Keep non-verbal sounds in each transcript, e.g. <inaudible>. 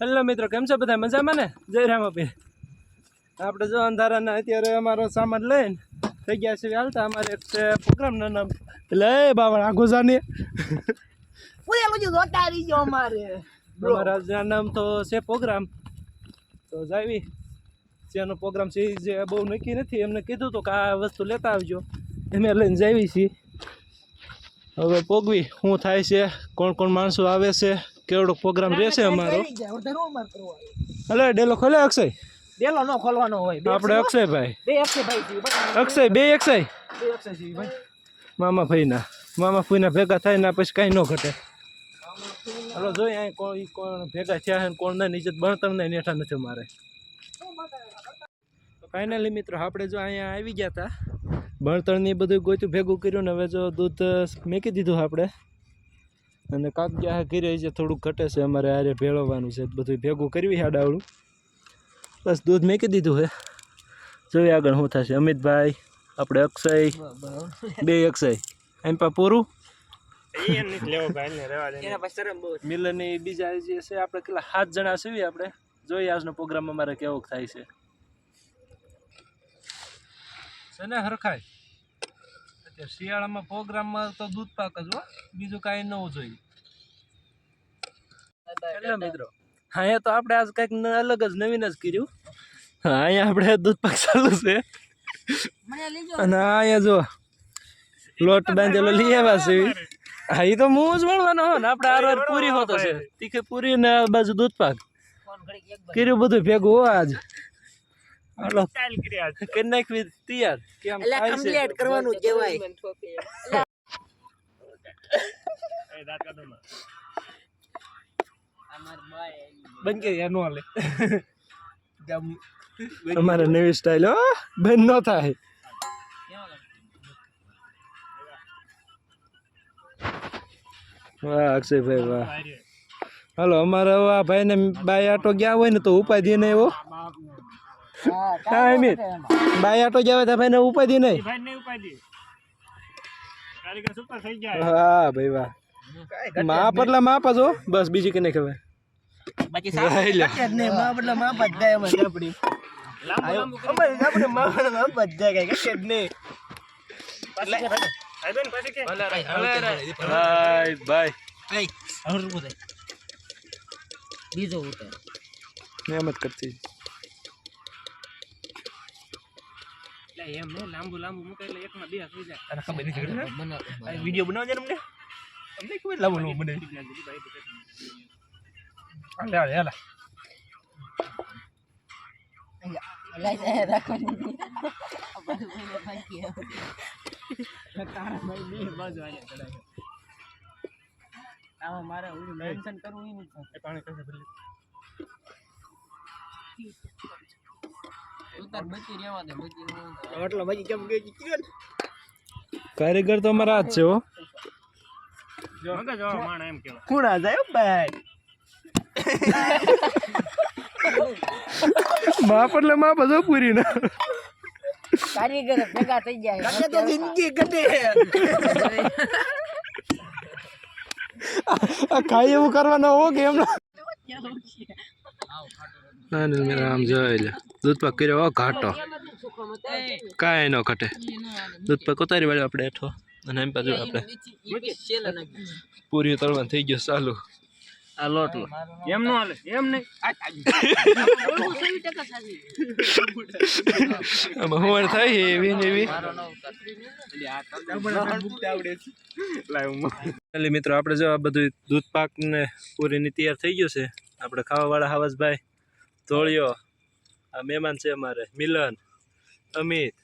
Hello મિત્રો કેમ છે બધા? મજામાં ને? જય રામાપીર આપણે જો અંધારાના અત્યારે અમારો સામાન લઈને થઈ ગયા છે હાલતા અમારે એક છે પ્રોગ્રામના નામ. એટલે એ બાબા રહીજો અમારે. નામ તો છે પ્રોગ્રામ. તો જાવી. જેનો પ્રોગ્રામ છે જે બહુ નક્કી નથી એમને કીધું તો કે આ વસ્તુ લેતા આવજો. અમે લઈને જાવી છીએ. હવે પોગવી શું થાય છે કોણ કોણ માણસો આવે છે કેવડો પ્રોગ્રામ રહેશે અમારો? હલો ડેલો ખોલે અક્ષય? ડેલો નો ખોલવાનો હોય. આપણે અક્ષયભાઈ બે અક્ષય ભાઈ અક્ષય બે અક્ષય? બે અક્ષય છે ભાઈ. મામા ભાઈના મામા ફઈના ભેગા થાય ને પછી કાંઈ ન ઘટે. હાલો જોઈએ અહીં કોણ ઈ કોણ ભેગા થયા છે ને કોણ નહીં નીચે બણતર નહીં નેઠા નથી મારે. ફાઇનલી મિત્રો આપણે જો અહીંયા આવી ગયા હતા ભણતરની બધું ગોતું ભેગું કર્યું ને હવે જો દૂધ મેકી દીધું આપણે. અને કાક ગયા ઘરે છે થોડુંક ઘટે છે અમારે આરે ભેળવવાનું છે બધું ભેગું કરવી હાડાવડું બસ દૂધ મેકી દીધું છે જોઈએ આગળ શું થશે. અમિતભાઈ આપણે અક્ષય બે અક્ષય. એમ પા પૂરું? મિલનની બીજા જે છે આપણે કેટલા સાત જણા છીએ આપણે. જોઈએ આજનો પ્રોગ્રામ અમારે કેવો થાય છે. છે ને હરખાય? શિયાળામાં પ્રોગ્રામમાં તો દૂધ પાક જ હો. બીજું કાંઈ ન જોઈએ. એટલે મિત્રો. હા અહીંયા તો આપણે આજ કંઈક અલગ જ નવીન જ કર્યું. હા અહીંયા આપણે દૂધ પાક ચાલુ છે. અને અહીંયા જો લોટ બાંધેલો લઈ આવ્યા છે. હા એ તો હું જ મળવાનો હોય ને. આપણે આરો પૂરી હોતો છે. તીખે પૂરી ને આ બાજુ દૂધ પાક. કર્યું બધું ભેગું હો આજ. હાલો. કરી નાખવી તૈયાર. કે આમ છે. કમ્પ્લીટ કરવાનું જ કહેવાય. બંધ કરી યાર નો હાલે. અમારે નવી સ્ટાઇલ હો. બંધ ન થાય. વાહ અક્ષયભાઈ વાહ. હાલો અમારે આ ભાઈને બાય આટો ગયા હોય ને તો ઉપાધિ ને એવો. હા અમિત બાય આટો ગયા હોય તો ભાઈને ઉપાધિ નહીં. હા ભાઈ વાહ. માપ એટલે માપ જ હો. બસ બીજી કે નહીં ખબર? બાકી લઈ લે. સાહેબ ને માં બદલા માં જ જાય અમારે આપણી અમારે આપણે માં બદલા માં જ જાય કઈ કશે જ નહીં. બાય. બાય બીજો ઉતર. મહેમત કરતી. વીડિયો બનાવજે ને અમને અમને ખબર લાવો લો મને હાલે હાલે હાલે આમાં મારે ઓલું મેન્શન કરવું ઈ નહીં પાણી કશે ભરી ઉતાર બચી રહેવા દે બચી રહેવા એટલો બચી કેમ ગઈ ચિકન કારીગર તો અમારા હાથ છે હો ખૂણા જાય હો ભાઈ માપ એટલે માપ જ હો પૂરી ના કારીગર ભેગા થઈ જાય કટે તો જિંદગી કટે આ ખાઈ એવું કરવાના હો કે એમ ના ના મેરા આમ જોઈ લે. દૂધ પાક કર્યો ઘાટો. કાંઈ ન ઘટે. દૂધ પાક ઉતારી વાળ્યો આપણે હેઠો. અને એમ પાછું આપણે પૂરી તળવા થઈ ગયો ચાલુ. આ લોટ એમ નો હાલે. એમ નહીં. આમાં હુંવાર થાય એવી ને એવી. મિત્રો આપણે જો આ બધું દૂધ પાક ને પૂરીની તૈયાર થઈ ગયું છે. આપણે ખાવાવાળા હવાસભાઈ ધોળિયો. આ મહેમાન છે અમારે. મિલન અમિત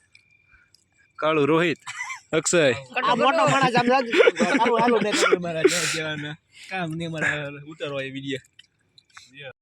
કાળુ રોહિત અક્ષય. મોટો માણસ આમ હાલો <laughs> મારા કામ નહીં મારા ઉતારવા એ વિડિયો